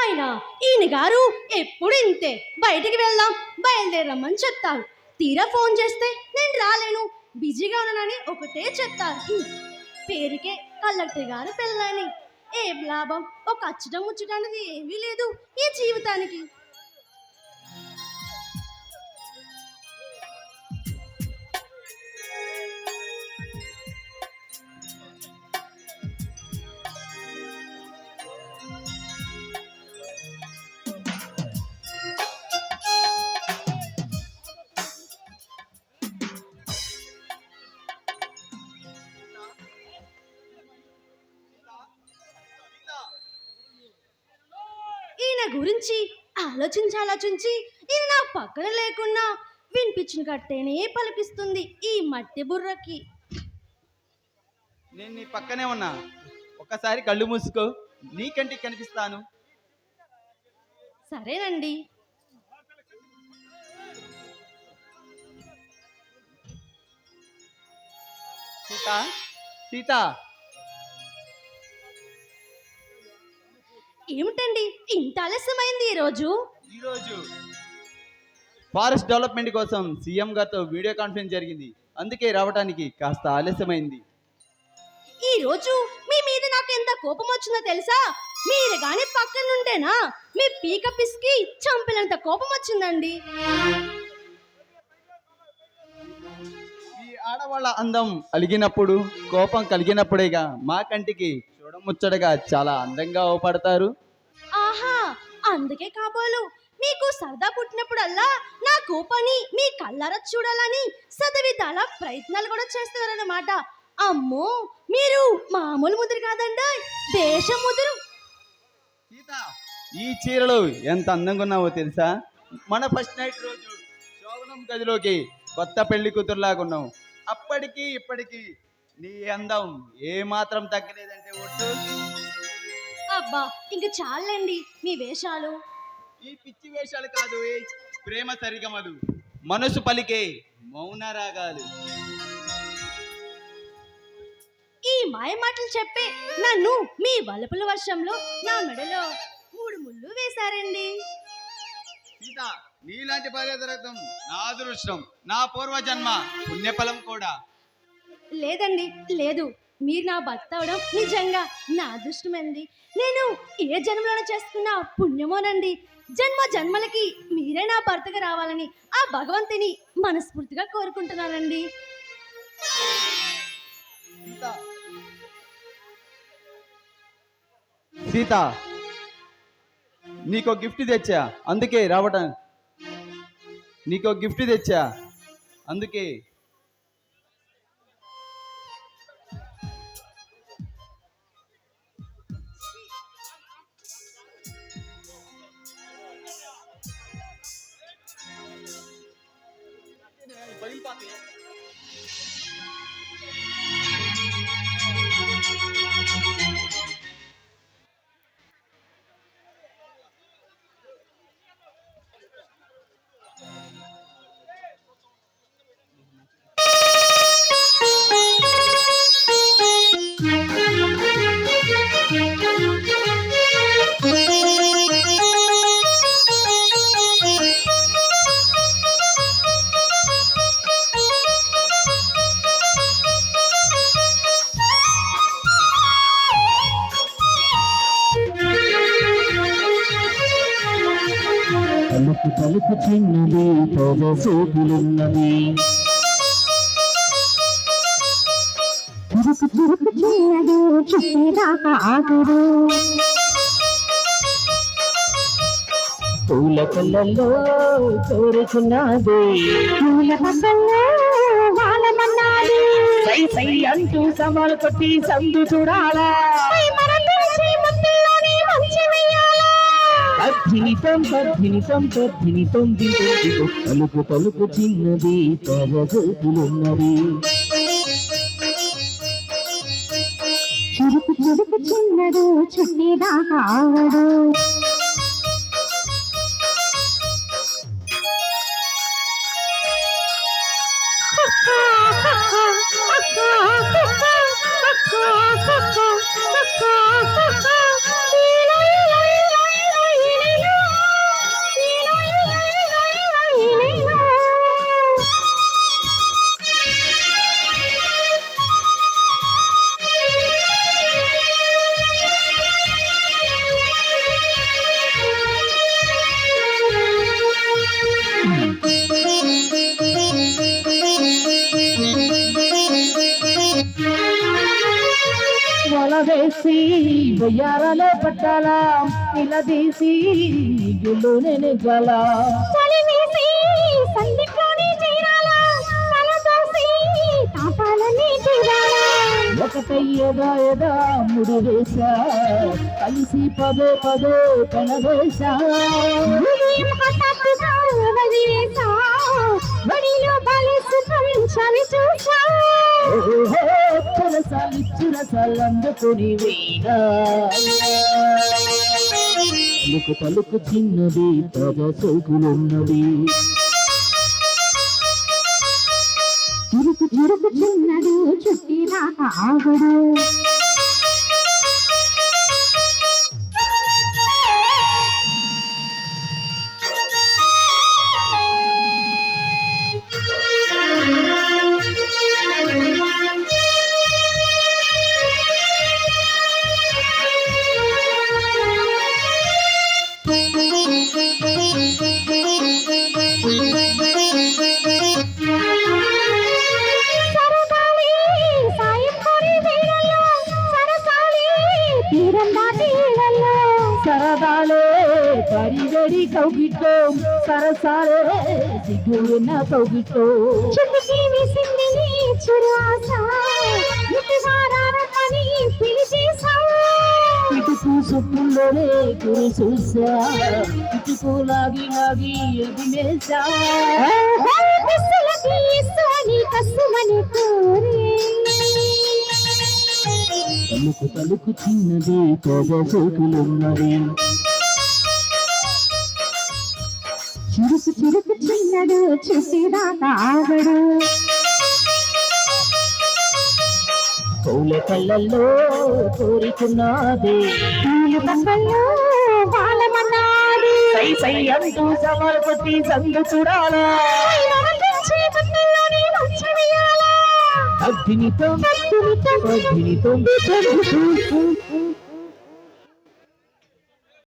ఆయన ఈయన గారు ఎప్పుడు ఇంతే. బయటికి వెళ్దాం బయలుదేరమ్మని చెప్తారు. తీరా ఫోన్ చేస్తే నేను రాలేను. బిజీగా ఉన్నానని ఒకటే చెప్తారు. పేరుకే కలెక్టర్ గారు పిల్లని ఏం లాభం? ఒక అచ్చటం ముచ్చటం అనేది ఏమీ లేదు ఈ జీవితానికి. గురించి ఆలోచించి ఆలోచించి ఈయన నా పక్కన లేకున్నా వినిపించిన కట్టేనే పలికిస్తుంది ఈ మట్టి బుర్రకి. నేను నీ పక్కనే ఉన్నా. ఒక్కసారి కళ్ళు మూసుకో. నీ కంటికి కనిపిస్తాను. సరేనండి. సీత సీత. ఏమిటండి ఇంత ఆలస్యమైంది ఈరోజు ఈరోజు ఫారెస్ట్ డెవలప్మెంట్ కోసం సీఎం గారితో వీడియో కాన్ఫరెన్స్ జరిగింది. అందుకే రావడానికి కాస్త ఆలస్యమైంది. ఈ రోజు మీ మీద నాకు ఎంత కోపం వచ్చిందో తెలుసా? మీరు గాని పక్కనుంటేనా మీ పీక పిసికి చంపినంత కోపం వచ్చిందండి. ఈ ఆడవాళ్ళ అందం అలిగినప్పుడు కోపం కలిగినప్పుడేగా మా కంటికి చూడముచ్చటగా చాలా అందంగా అవపడతారు ఆహా అందుకే కాబోలు. మీకు సరదా పుట్టినప్పుడల్లా నా కోపాన్ని మీ కళ్ళార చూడాలని సదవిధాల ప్రయత్నాలు కూడా చేస్తున్నారన్నమాట. అమ్మో మీరు మామూలు ముదురు కాదండి దేశ ముదురు. సీత ఈ చీరలు ఎంత అందంగా ఉన్నావో తెలుసా? మన ఫస్ట్ నైట్ రోజు శోభనం గదిలోకి కొత్త పెళ్ళి కూతురులాగా ఉన్నావు. అప్పటికి ఇప్పటికి నీ అందం ఏ మాత్రం తగ్గలేదంటే ఒట్టు అబ్బా ఇంక చాలండి మీ వేషాలు. ఈ పిచ్చి వేషాలు కాదు ఏ ప్రేమ సరిగమలు మనసు పలికే మౌన రాగాలు. ఈ మాయ మాటలు చెప్పి నన్ను మీ వలపుల వర్షంలో నా మెడలో మూడు ముళ్ళు వేశారండి. సీత నీలాంటి భార్య నా అదృష్టం నా పూర్వజన్మ పుణ్యఫలం కూడా. లేదండి లేదు. మీరు నా భర్త అవడం నిజంగా నా అదృష్టమండి నేను ఏ జన్మలోనే చేసుకున్న పుణ్యమోనండి. జన్మ జన్మలకి మీరే నా భర్తగా రావాలని ఆ భగవంతుని మనస్ఫూర్తిగా కోరుకుంటున్నానండి. సీత సీత నీకో గిఫ్ట్ తెచ్చా? అందుకే రావటం. నీకో గిఫ్ట్ తెచ్చా? అందుకే. పలుకు చిన్నది పొగ సోపులున్నది చురుకు చురుకు చిన్నది చుట్టేదాకా పూల కళ్ళల్లో కోరుచున్నది పూల పక్కల్లో సై సై అంటూ సవాలు కొట్టి సందు చూడాలా. తద్ధినితం తద్ధినితం తద్ధినితం దిగు పలుకు పలుకు చిన్నది తొలగోపులున్నది చురుకు చురుకు చిన్నడు చుట్టేదాకా ఆవడు చూసి బొయ్యారలో పట్టాలా? నిలదీసి గుళ్ళోనే తీరాలా ఒకటయ్యగా ఎదా ముడి వేశా? కలిసి పదే పదే కనవేశా చూసా ఓహో రసాలందుకుని సల్లందుకుని తలుకు తలుకు చిన్నది తగ సోకులున్నది చిరుకు చురుకు చిన్నడు చుట్టి రాక ఆగడు పరిగడి కౌగిట్లో సరసాలే సిగ్గున్న కౌగిట్లో చుట్టుకి వేసింది నీ చురు ఆశ ఇటువారారని పిలిచేసా ఇటుకు సుప్పుల్లోనే కురు చూసా ఇటుకు లాగి లాగి ఇస్తాని కస్సుమని కోరి. తలుకు తలుకు చిన్నది తగ సోకులున్నది చురుకు చురుకు చిన్నడు చూసేదాకా ఆగడు పూల కళ్ళల్లో కోరికున్నది. పూలు సై సై అంటూ సవాలు కొట్టి సందు చూడాలా. అగ్నితో అగ్నితో అగ్నితో